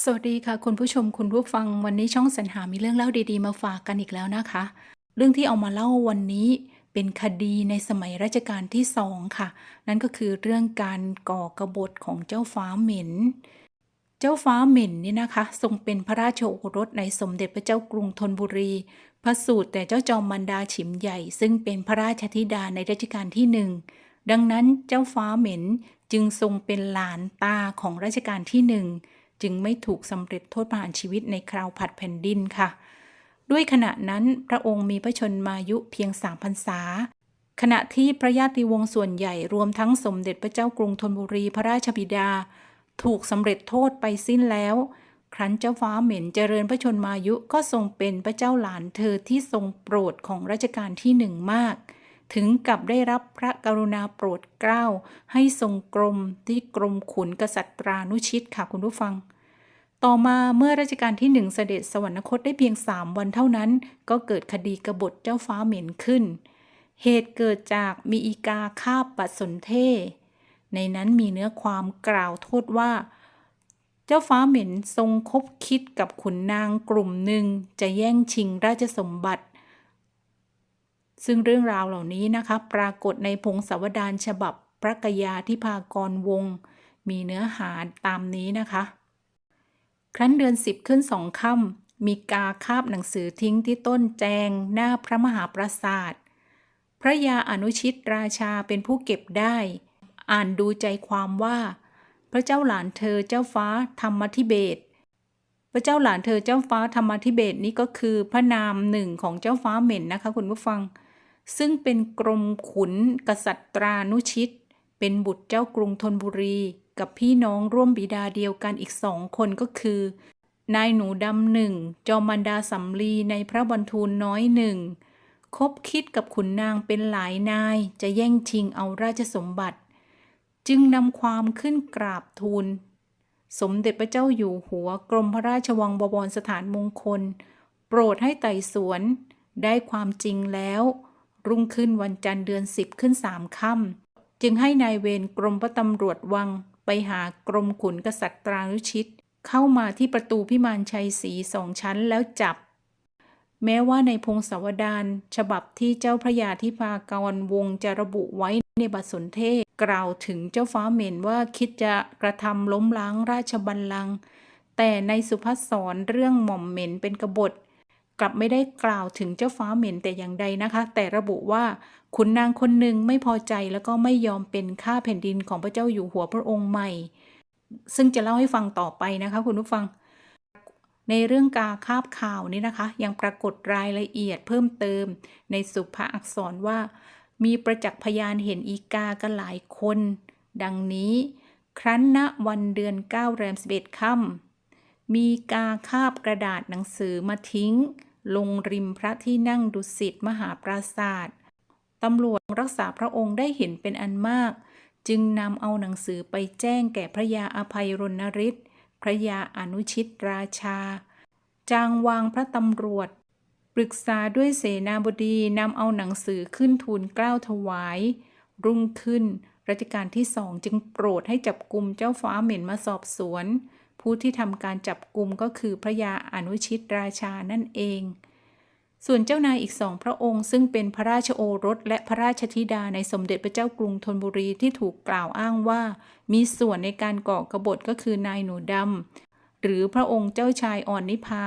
สวัสดีค่ะ คุณผู้ชมคุณผู้ฟังวันนี้ช่องสรรหามีเรื่องเล่าดีๆ มาฝากกันอีกแล้วนะคะ เรื่องที่เอามาเล่าวันนี้เป็นคดีในสมัยรัชกาลที่สองค่ะ นั่นก็คือเรื่องการก่อกรบฏของเจ้าฟ้าเหม็น เจ้าฟ้าเหม็นนี่นะคะ ทรงเป็นพระราชโอรสในสมเด็จพระเจ้ากรุงธนบุรี พระสูตรแต่เจ้าจอมมันดาฉิมใหญ่ ซึ่งเป็นพระราชธิดาในรัชกาลที่หนึ่งดังนั้นเจ้าฟ้าเหม็นจึงทรงเป็นหลานตาของรัชกาลที่หนึ่ง จึงไม่ถูกสำเร็จโทษประหารชีวิตในคราวผัดแผ่นดินค่ะ ด้วยขณะนั้นพระองค์มีพระชนมายุเพียงสามพรรษา ขณะที่พระญาติวงศ์ส่วนใหญ่รวมทั้งสมเด็จพระเจ้ากรุงธนบุรีพระราชบิดา ถูกสำเร็จโทษไปสิ้นแล้ว ครั้นเจ้าฟ้าเหม็นเจริญพระชนมายุก็ทรงเป็นพระเจ้าหลานเธอที่ทรงโปรดของรัชกาลที่หนึ่งมากถึงกับได้รับพระกรุณาโปรดเกล้า ให้ทรงกรมที่กรมขุนกษัตรานุชิตค่ะคุณผู้ฟัง ต่อมาเมื่อรัชกาลที่หนึ่งเสด็จสวรรคตได้เพียงสามวันเท่านั้น ก็เกิดคดีกบฏเจ้าฟ้าเหม็นขึ้น เหตุเกิดจากมีอีกาคาบปัสนเท ในนั้นมีเนื้อความกล่าวโทษว่า เจ้าฟ้าเหม็นทรงคบคิดกับขุนนางกลุ่มหนึ่งจะแย่งชิงราชสมบัติ ซึ่งเรื่องราวเหล่านี้นะคะ ปรากฏในพงศาวดารฉบับพระกยาที่พากรวง มีเนื้อหาตามนี้นะคะ รั้นเดือนสิบขึ้นสองค่ำมีกาคาบหนังสือทิ้งที่ต้นแจงหน้าพระมหาปราสาท พระยาอนุชิตราชาเป็นผู้เก็บได้ อ่านดูใจความว่า พระเจ้าหลานเธอเจ้าฟ้าธรรมธิเบศพระเจ้าหลานเธอเจ้าฟ้าธรรมธิเบศนี้ก็คือพระนามหนึ่งของเจ้าฟ้าเหม็นนะคะคุณผู้ฟัง ซึ่งเป็นกรมขุนกษัตรานุชิต เป็นบุตรเจ้ากรุงธนบุรี กับพี่น้องร่วมบิดาเดียวกันอีกสองคนก็คือ นายหนูดำหนึ่งจอมันดาสำลีในพระบรรทูลน้อยหนึ่งคบคิดกับขุนนางเป็นหลายนายจะแย่งชิงเอาราชสมบัติ จึงนำความขึ้นกราบทูล สมเด็จพระเจ้าอยู่หัวกรมพระราชวังบวรสถานมงคล โปรดให้ไต่สวน ได้ความจริงแล้ว รุ่งขึ้นวันจันทร์เดือนสิบขึ้นสามค่ำจึงให้นายเวรกรมพระตำรวจวัง ไปหากรมขุนกษัตริย์ตรานุชิต เข้ามาที่ประตูพิมานชัยศรีสองชั้นแล้วจับ แม้ว่าในพงศาวดารฉบับที่เจ้าพระยาธิพากรวงจะระบุไว้ในบัตรสนเทศกล่าวถึงเจ้าฟ้าเหม็นว่าคิดจะกระทำล้มล้างราชบัลลังก์แต่ในสุภาษรเรื่องหม่อมเหม็นเป็นกบฏ กลับไม่ได้กล่าวถึงเจ้าฟ้าเหม็นแต่อย่างใดนะคะ แต่ระบุว่าขุนนางคนหนึ่งไม่พอใจแล้วก็ไม่ยอมเป็นข้าแผ่นดินของพระเจ้าอยู่หัวพระองค์ใหม่ ซึ่งจะเล่าให้ฟังต่อไปนะคะคุณผู้ฟัง ในเรื่องกาคาบข่าวนี้นะคะ ยังปรากฏรายละเอียดเพิ่มเติม ในสุภาอักษรว่า มีประจักษ์พยานเห็นอีกากันหลายคน ดังนี้ ครั้นณวันเดือนเก้าแรมสิบเอ็ดค่ำมีกาคาบกระดาษหนังสือมาทิ้ง ลงริมพระที่นั่งดุสิตมหาปราศาสตร์ตำรวจรักษาพระองค์ได้เห็นเป็นอันมาก จึงนำเอาหนังสือไปแจ้งแก่พระยาอภัยรณฤทธิ์พระยาอนุชิตราชา จางวางพระตำรวจ ปรึกษาด้วยเสนาบดีนำเอาหนังสือขึ้นทูลเกล้าถวาย รุ่งขึ้นรัชกาลที่สองจึงโปรดให้จับกลุ่มเจ้าฟ้าเหม็นมาสอบสวน ผู้ที่ทำการจับกลุ่มก็คือพระยาอนุชิตราชานั่นเอง ส่วนเจ้านายอีกสองพระองค์ซึ่งเป็นพระราชโอรสและพระราชธิดาในสมเด็จพระเจ้ากรุงธนบุรีที่ถูกกล่าวอ้างว่า มีส่วนในการก่อกบฏก็คือนายหนูดำหรือพระองค์เจ้าชายอ่อนนิพา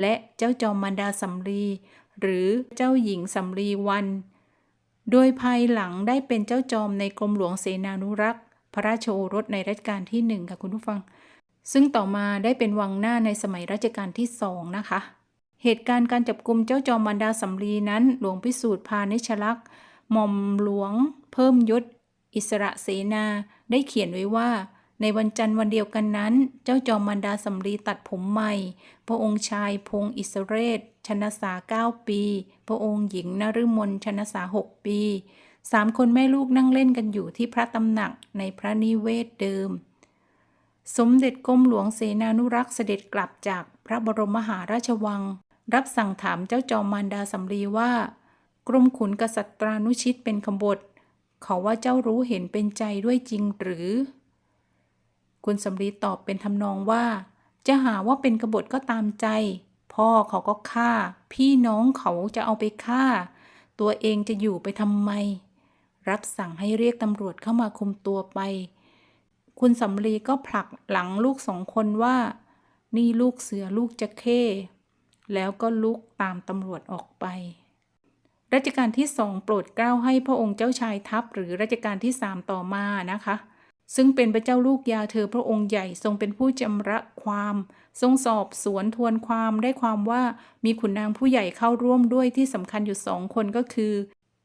และเจ้าจอมมันดาสำลีหรือเจ้าหญิงสำลีวัน โดยภายหลังได้เป็นเจ้าจอมในกรมหลวงเสนานุรักษ์ พระราชโอรสในรัชกาลที่หนึ่งค่ะคุณผู้ฟัง ซึ่งต่อมาได้เป็นวังหน้าในสมัยรัชกาลที่สองนะคะ เหตุการณ์การจับกลุ่มเจ้าจอมมันดาสำลีนั้น หลวงพิสูจน์พานิชลักษ์หม่อมหลวง เพิ่มยศ อิสระเสนา ได้เขียนไว้ว่า ในวันจันทร์วันเดียวกันนั้น เจ้าจอมมันดาสำลีตัดผมใหม่ พระองค์ชายพงศ์อิสเรศชนสาเก้าปี พระองค์หญิงนฤมลชนสาหกปีสามคนแม่ลูกนั่งเล่นกันอยู่ที่พระตำหนักในพระนิเวศเดิม สมเด็จกรมหลวงเสนานุรักษ์เสด็จกลับจากพระบรมมหาราชวัง รับสั่งถามเจ้าจอมมารดาสำลีว่า กรมขุนกษัตรานุชิตเป็นขบฏเขาว่าเจ้ารู้เห็นเป็นใจด้วยจริงหรือ คุณสำลีตอบเป็นทำนองว่า จะหาว่าเป็นกบฏก็ตามใจ พ่อเขาก็ฆ่า พี่น้องเขาจะเอาไปฆ่า ตัวเองจะอยู่ไปทำไม รับสั่งให้เรียกตำรวจเข้ามาคุมตัวไป คุณสำลีก็ผลักหลังลูกสองคนว่า นี่ลูกเสือลูกจะเข้ แล้วก็ลุกตามตำรวจออกไป รัชกาลที่สองโปรดเกล้าให้พระองค์เจ้าชายทัพหรือรัชกาลที่สามต่อมานะคะ ซึ่งเป็นพระเจ้าลูกยาเธอพระองค์ใหญ่ทรงเป็นผู้จำระความ ทรงสอบสวนทวนความได้ความว่ามีขุนนางผู้ใหญ่เข้าร่วมด้วยที่สำคัญอยู่สองคนก็คือ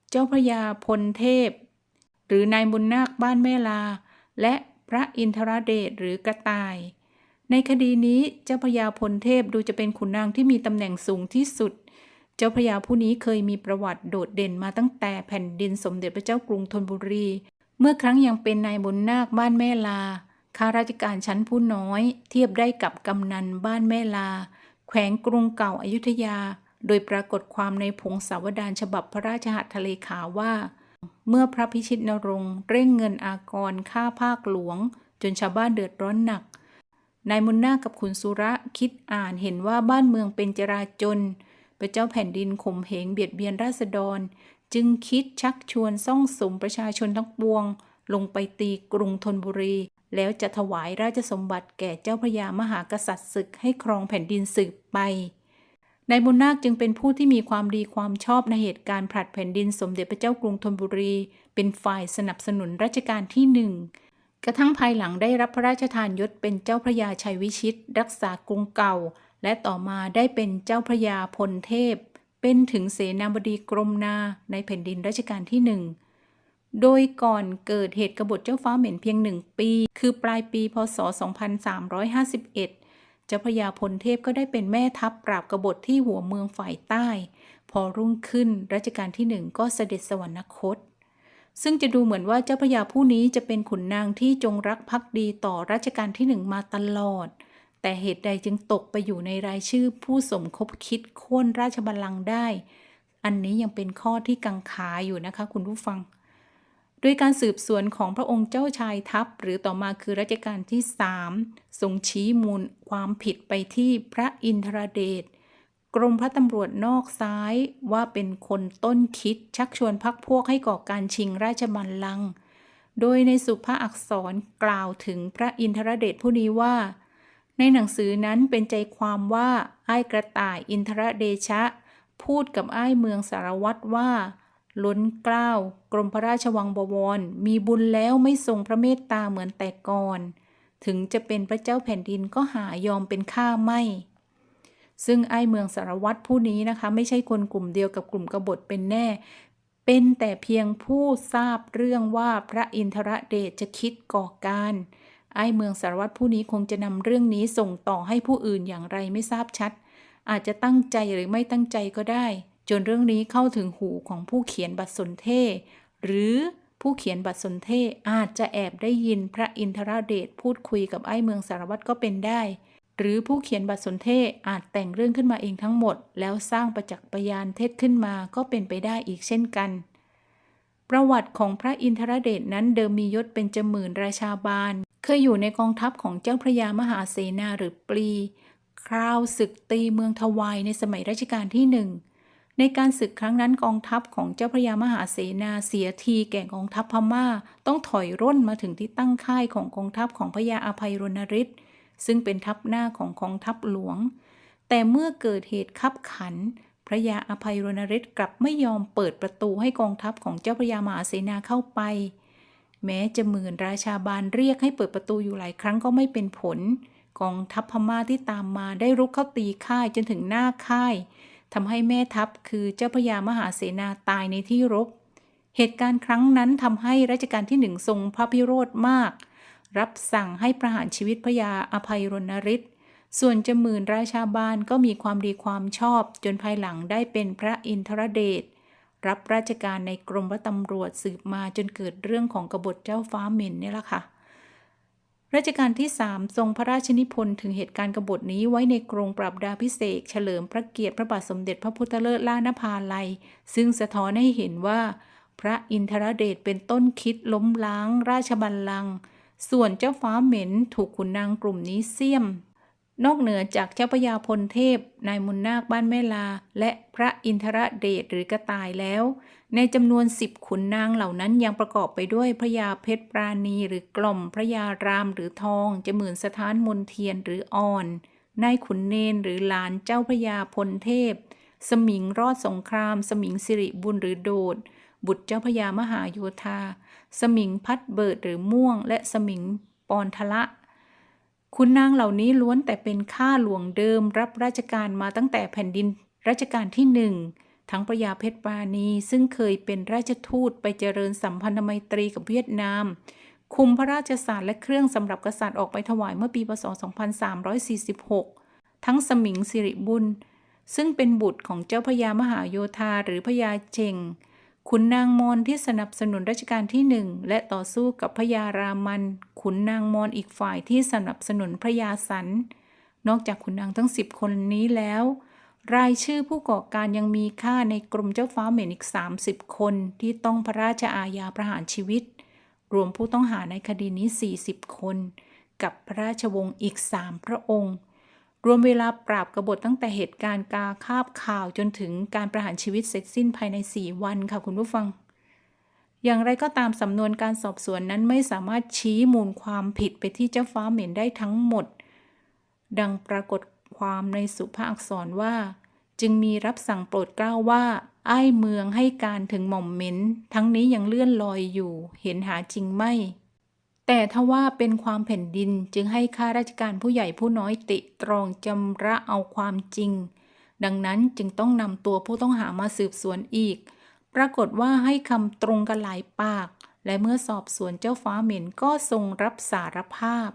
เจ้าพระยาพลเทพ หรือนายบุญนาคบ้านแม่ลา และ พระอินทรเดชหรือกระต่าย ในคดีนี้เจ้าพระยาพลเทพดูจะเป็นขุนนางที่มีตำแหน่งสูงที่สุด เจ้าพระยาผู้นี้เคยมีประวัติโดดเด่นมาตั้งแต่แผ่นดินสมเด็จพระเจ้ากรุงธนบุรี เมื่อครั้งยังเป็นนายบุญนาคบ้านแม่ลาข้าราชการชั้นผู้น้อย เทียบได้กับกำนันบ้านแม่ลา แขวงกรุงเก่าอายุทยา โดยปรากฏความในพงศาวดารฉบับพระราชหัตถเลขาว่า เมื่อพระพิชิตนรงค์เร่งเงินอากรค่าภาคหลวง จนชาวบ้านเดือดร้อนหนัก นายมุนนากับขุนสุระคิดอ่านเห็นว่าบ้านเมืองเป็นจราจน พระเจ้าแผ่นดินข่มเหงเบียดเบียนราษฎร จึงคิดชักชวนซ่องสมประชาชนทั้งปวง ลงไปตีกรุงธนบุรี แล้วจะถวายราชสมบัติแก่เจ้าพระยามหากษัตริย์ศึกให้ครองแผ่นดินสืบไป นายบุญนาคจึงเป็นผู้ที่มีความดีความชอบในเหตุการณ์ผลัดแผ่นดินสมเด็จพระเจ้ากรุงธนบุรี เป็นฝ่ายสนับสนุนรัชกาลที่หนึ่งกระทั่งภายหลังได้รับพระราชทานยศเป็นเจ้าพระยาชัยวิชิต รักษากรุงเก่า และต่อมาได้เป็นเจ้าพระยาพลเทพ เป็นถึงเสนาบดีกรมนาในแผ่นดินรัชกาลที่หนึ่งโดยก่อนเกิดเหตุกบฏเจ้าฟ้าเหม็นเพียงหนึ่งปี คือปลายปีพศ 2351 เจ้าพระยาพลเทพก็ได้เป็นแม่ทัพปราบกบฏที่หัวเมืองฝ่ายใต้ พอรุ่งขึ้นรัชกาลที่หนึ่งก็เสด็จสวรรคต ซึ่งจะดูเหมือนว่าเจ้าพระยาผู้นี้จะเป็นขุนนางที่จงรักภักดีต่อรัชกาลที่หนึ่งมาตลอด แต่เหตุใดจึงตกไปอยู่ในรายชื่อผู้สมคบคิดโค่นราชบัลลังก์ได้ อันนี้ยังเป็นข้อที่กังขาอยู่นะคะคุณผู้ฟัง โดยการสืบสวนของพระองค์เจ้าชายทัพ หรือต่อมาคือรัชกาลที่สามทรงชี้มูลความผิดไปที่พระอินทรเดชกรมพระตำรวจนอกซ้ายว่าเป็นคนต้นคิดชักชวนพักพวกให้ก่อการชิงราชบัลลังก์โดยในสุภาอักษรกล่าวถึงพระอินทรเดชผู้นี้ว่า ในหนังสือนั้นเป็นใจความว่าไอ้กระต่ายอินทรเดชะ พูดกับไอ้เมืองสารวัตรว่า ล้นเกล้ากรมพระราชวังบวร มีบุญแล้วไม่ทรงพระเมตตาเหมือนแต่ก่อน ถึงจะเป็นพระเจ้าแผ่นดินก็หายอมเป็นข้าไม่ ซึ่งไอ้เมืองสารวัตรผู้นี้นะคะ ไม่ใช่คนกลุ่มเดียวกับกลุ่มกบฏเป็นแน่ เป็นแต่เพียงผู้ทราบเรื่องว่าพระอินทรเดชจะคิดก่อการ ไอ้เมืองสารวัตรผู้นี้คงจะนำเรื่องนี้ส่งต่อให้ผู้อื่นอย่างไรไม่ทราบชัด อาจจะตั้งใจหรือไม่ตั้งใจก็ได้ จนเรื่องนี้เข้าถึงหูของผู้เขียนบัตรสนเทศ หรือผู้เขียนบัตรสนเทศอาจจะแอบได้ยินพระอินทราเดชพูดคุยกับไอ้เมืองสารวัตรก็เป็นได้ หรือผู้เขียนบัตรสนเทศอาจแต่งเรื่องขึ้นมาเองทั้งหมด แล้วสร้างประจักษ์พยานเท็จขึ้นมาก็เป็นไปได้อีกเช่นกัน ประวัติของพระอินทรเดชนั้นเดิมมียศเป็นจมื่นราชาบาล เคยอยู่ในกองทัพของเจ้าพระยามหาเสนาหรือปลีคราวศึกตีเมืองทวายในสมัยรัชกาลที่หนึ่ง ในการศึกครั้งนั้นกองทัพของเจ้าพระยามหาเสนาเสียทีแก่กองทัพพม่า ต้องถอยร่นมาถึงที่ตั้งค่ายของกองทัพของพระยาอภัยรณฤทธิ์ซึ่งเป็นทัพหน้าของกองทัพหลวง แต่เมื่อเกิดเหตุขับขัน พระยาอภัยรณฤทธิ์กลับไม่ยอมเปิดประตูให้กองทัพของเจ้าพระยามหาเสนาเข้าไป แม้จะหมื่นราชาบาลเรียกให้เปิดประตูอยู่หลายครั้งก็ไม่เป็นผล กองทัพพม่าที่ตามมาได้รุกเข้าตีค่ายจนถึงหน้าค่าย ทำให้แม่ทัพคือเจ้าพระยามหาเสนาตายในที่รบ เหตุการณ์ครั้งนั้นทำให้รัชกาลที่หนึ่งทรงพระพิโรธมาก รับสั่งให้ประหารชีวิตพระยาอภัยรณฤทธิ์ส่วนจมื่นราชาบาลก็มีความดีความชอบ จนภายหลังได้เป็นพระอินทรเดชรับราชการในกรมพระตำรวจสืบมาจนเกิดเรื่องของกบฏเจ้าฟ้าเหม็นนี่แหละค่ะ รัชกาลที่ 3 ทรงพระราชนิพนธ์ถึงเหตุการณ์กบฏนี้ไว้ในกรงปรับดาพิเศษเฉลิมพระเกียรติพระบาทสมเด็จพระพุทธเลิศล่านภาลัย ซึ่งสะท้อนให้เห็นว่า พระอินทรเดชเป็นต้นคิดล้มล้าง ราชบัลลังก์ส่วนเจ้าฟ้าเหม็นถูกขุนนางกลุ่มนี้เสียม นอกเหนือจากเจ้าพระยาพลเทพ นายมุนนาคบ้านแม่ลา และพระอินทรเดชหรือกระต่ายแล้ว ในจำนวนสิบขุนนางเหล่านั้นยังประกอบไปด้วยพระยาเพชรปราณีหรือกล่อมพระยารามหรือทองจะหมื่นสถานมนเทียนหรืออ่อน นายขุนเนนหรือหลานเจ้าพระยาพลเทพ สมิงรอดสงคราม สมิงสิริบุญหรือโดด บุตรเจ้าพระยามหาโยธา สมิงพัดเบิดหรือม่วง และสมิงปอนทละ คุณนางเหล่านี้ล้วนแต่เป็นข้าหลวงเดิมรับราชการมาตั้งแต่แผ่นดินรัชกาลที่หนึ่งทั้งพระยาเพชรปราณีซึ่งเคยเป็นราชทูตไปเจริญสัมพันธไมตรีกับเวียดนาม คุมพระราชสารและเครื่องสำหรับกษัตริย์ออกไปถวายเมื่อปีพศ 2346 ทั้งสมิงสิริบุญ ซึ่งเป็นบุตรของเจ้าพระยามหาโยธาหรือพระยาเชง ขุนนางมอนที่สนับสนุนรัชกาลที่หนึ่งและต่อสู้กับพระยารามัน ขุนนางมอนอีกฝ่ายที่สนับสนุนพระยาสัน นอกจากขุนนางทั้งสิบคนนี้แล้ว รายชื่อผู้ก่อการยังมีค่าในกรมเจ้าฟ้าเหม็นอีก 30 คนที่ต้องพระราชอาญาประหารชีวิต รวมผู้ต้องหาในคดีนี้ 40 คน กับพระราชวงศ์อีก 3 พระองค์ รวมเวลาปราบกบฏตั้งแต่เหตุการณ์กาคาบข่าวจนถึงการประหารชีวิตเสร็จสิ้นภายใน 4 วันค่ะคุณผู้ฟัง อย่างไรก็ตามสำนวนการสอบสวนนั้นไม่สามารถชี้มูลความผิดไปที่เจ้าฟ้าเหม็นได้ทั้งหมด ดังปรากฏความในสุภาอักษรว่า จึงมีรับสั่งโปรดเกล้าว่าไอ้เมืองให้การถึงหม่อมเหม็นทั้งนี้ยังเลื่อนลอยอยู่ เห็นหาจริงไม่ แต่ถ้าว่าเป็นความแผ่นดินจึงให้ข้าราชการผู้ใหญ่ผู้น้อยติตรองจำระเอาความจริง ดังนั้นจึงต้องนำตัวผู้ต้องหามาสืบสวนอีก ปรากฏว่าให้คำตรงกันหลายปาก และเมื่อสอบสวนเจ้าฟ้าเหม็นก็ทรงรับสารภาพ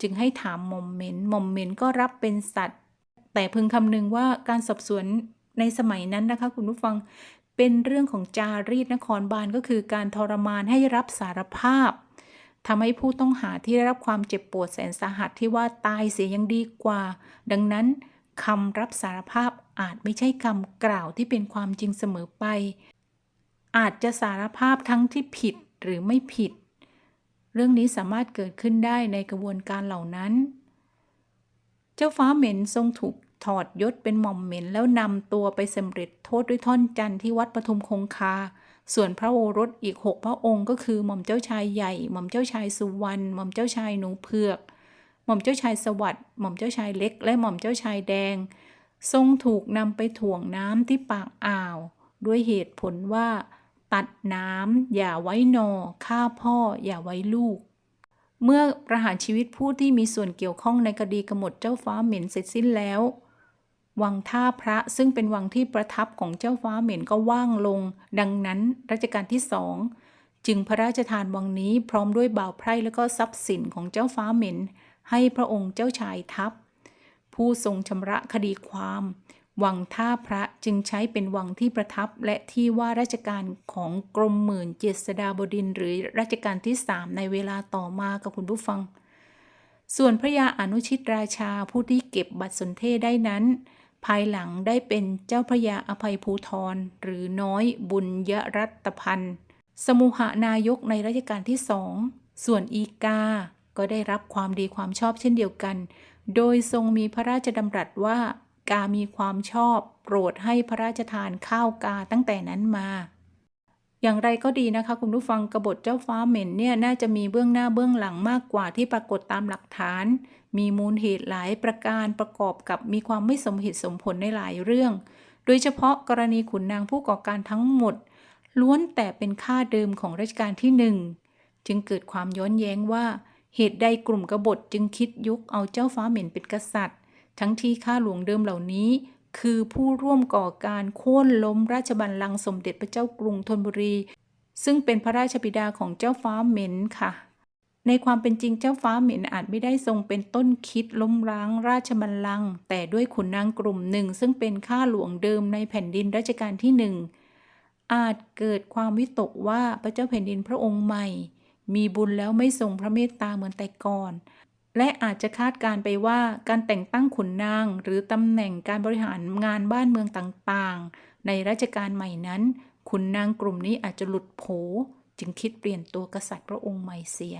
จึงให้ถามหม่อมเหม็นหม่อมเหม็นก็รับเป็นสัตว์ แต่พึงคำนึงว่าการสอบสวนในสมัยนั้นนะคะคุณผู้ฟังเป็นเรื่องของจารีตนครบาลก็คือการทรมานให้รับสารภาพ ทำให้ผู้ต้องหาที่ได้รับความเจ็บปวดแสนสาหัสที่ว่าตายเสียยังดีกว่า ดังนั้นคำรับสารภาพอาจไม่ใช่คำกล่าวที่เป็นความจริงเสมอไป อาจจะสารภาพทั้งที่ผิดหรือไม่ผิด เรื่องนี้สามารถเกิดขึ้นได้ในกระบวนการเหล่านั้น เจ้าฟ้าเหม็นทรงถูกถอดยศเป็นหม่อมเหม็นแล้วนำตัวไปสำเร็จโทษด้วยท่อนจันทร์ที่วัดปทุมคงคา ส่วนพระโอรสอีกหกพระองค์ก็คือหม่อมเจ้าชายใหญ่ หม่อมเจ้าชายสุวรรณ หม่อมเจ้าชายหนูเผือก หม่อมเจ้าชายสวัสด์หม่อมเจ้าชายเล็ก และหม่อมเจ้าชายแดง ทรงถูกนำไปถ่วงน้ำที่ปากอ่าว ด้วยเหตุผลว่า ตัดน้ำอย่าไว้นอฆ่าพ่ออย่าไว้ลูก เมื่อประหารชีวิตผู้ที่มีส่วนเกี่ยวข้องในคดีกำหนดเจ้าฟ้าเหม็นเสร็จสิ้นแล้ว วังท่าพระซึ่งเป็นวังที่ประทับของเจ้าฟ้าเหม็นก็ว่างลง ดังนั้นรัชกาลที่สองจึงพระราชทานวังนี้พร้อมด้วยบ่าวไพร่และก็ทรัพย์สินของเจ้าฟ้าเหม็น ให้พระองค์เจ้าชายทัพ ผู้ทรงชำระคดีความ วังท่าพระจึงใช้เป็นวังที่ประทับและที่ว่าราชการของกรมหมื่นเจษฎาบดินหรือรัชกาลที่สามในเวลาต่อมากับคุณผู้ฟัง ส่วนพระยาอนุชิตราชาผู้ที่เก็บบัตรสนเทศได้นั้น ภายหลังได้เป็นเจ้าพระยาอภัยภูธรหรือน้อยบุญยรัตพันธ์สมุหานายกในรัชกาลที่สอง ส่วนอีกา ก็ได้รับความดีความชอบเช่นเดียวกัน โดยทรงมีพระราชดำรัสว่ากามีความชอบ โปรดให้พระราชทานข้าวกาตั้งแต่นั้นมา อย่างไรก็ดีนะคะ คุณผู้ฟังกบฏเจ้าฟ้าเหม็นเนี่ยน่าจะมีเบื้องหน้าเบื้องหลังมากกว่าที่ปรากฏตามหลักฐาน มีมูลเหตุหลายประการประกอบกับมีความไม่สมเหตุสมผลในหลายเรื่อง โดยเฉพาะกรณีขุนนางผู้ก่อการทั้งหมด ล้วนแต่เป็นค่าเดิมของรัชกาลที่หนึ่งจึงเกิดความย้อนแย้งว่า เหตุใดกลุ่มกบฏจึงคิดยุกเอาเจ้าฟ้าเหม็นเป็นกษัตริย์ ทั้งที่ข้าหลวงเดิมเหล่านี้ คือผู้ร่วมก่อการโค่นล้มราชบัลลังก์สมเด็จพระเจ้ากรุงธนบุรี ซึ่งเป็นพระราชบิดาของเจ้าฟ้าเหม็นค่ะ ในความเป็นจริงเจ้าฟ้าเหม็นอาจไม่ได้ทรงเป็นต้นคิดล้มล้างราชบัลลังก์แต่ด้วยขุนนางกลุ่มหนึ่ง ซึ่งเป็นข้าหลวงเดิมในแผ่นดินรัชกาลที่หนึ่งอาจเกิดความวิตกว่าพระเจ้าแผ่นดินพระองค์ใหม่ มีบุญแล้วไม่ทรงพระเมตตาเหมือนแต่ก่อน และอาจจะคาดการไปว่าการแต่งตั้งขุนนาง หรือตำแหน่งการบริหารงานบ้านเมืองต่างๆ ในรัชกาลใหม่นั้น ขุนนางกลุ่มนี้อาจจะหลุดโผ จึงคิดเปลี่ยนตัวกษัตริย์พระองค์ใหม่เสีย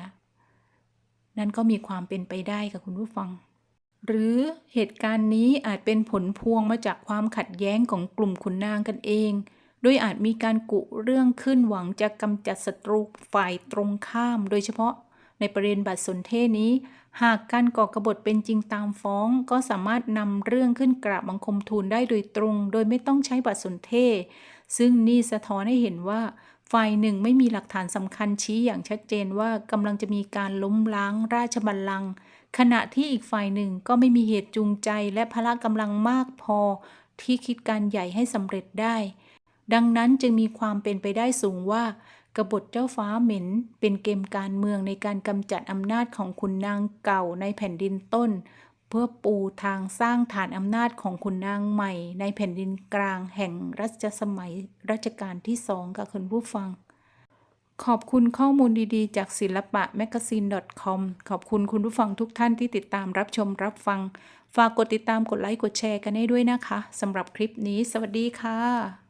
นั่นก็มีความเป็นไปได้กับคุณผู้ฟัง หรือเหตุการณ์นี้อาจเป็นผลพวงมาจากความขัดแย้งของกลุ่มขุนนางกันเอง โดยอาจมีการกุเรื่องขึ้นหวังจะกำจัดศัตรูฝ่ายตรงข้าม โดยเฉพาะในประเด็นบัตรสนเทศนี้ หากการก่อกบฏเป็นจริงตามฟ้อง ก็สามารถนำเรื่องขึ้นกราบบังคมทูลได้โดยตรง โดยไม่ต้องใช้บัตรสนเทศ ซึ่งนี่สะท้อนให้เห็นว่า ฝ่ายหนึ่งไม่มีหลักฐานสำคัญชี้อย่างชัดเจนว่ากำลังจะมีการล้มล้างราชบัลลังก์ขณะที่อีกฝ่ายหนึ่งก็ไม่มีเหตุจูงใจและพละกำลังมากพอที่คิดการใหญ่ให้สำเร็จได้ ดังนั้นจึงมีความเป็นไปได้สูงว่ากบฏเจ้าฟ้าเหม็น เป็นเกมการเมืองในการกำจัดอำนาจของขุนนางเก่าในแผ่นดินต้น เพื่อปูทางสร้างฐานอำนาจของขุนนางใหม่ ในแผ่นดินกลางแห่งรัชสมัยรัชกาลที่สองค่ะคุณผู้ฟัง ขอบคุณข้อมูลดีๆ จากศิลปะ magazine.com ขอบคุณคุณผู้ฟังทุกท่านที่ติดตามรับชมรับฟัง ฝากกดติดตามกดไลค์กดแชร์กันให้ด้วยนะคะสำหรับคลิปนี้ สวัสดีค่ะ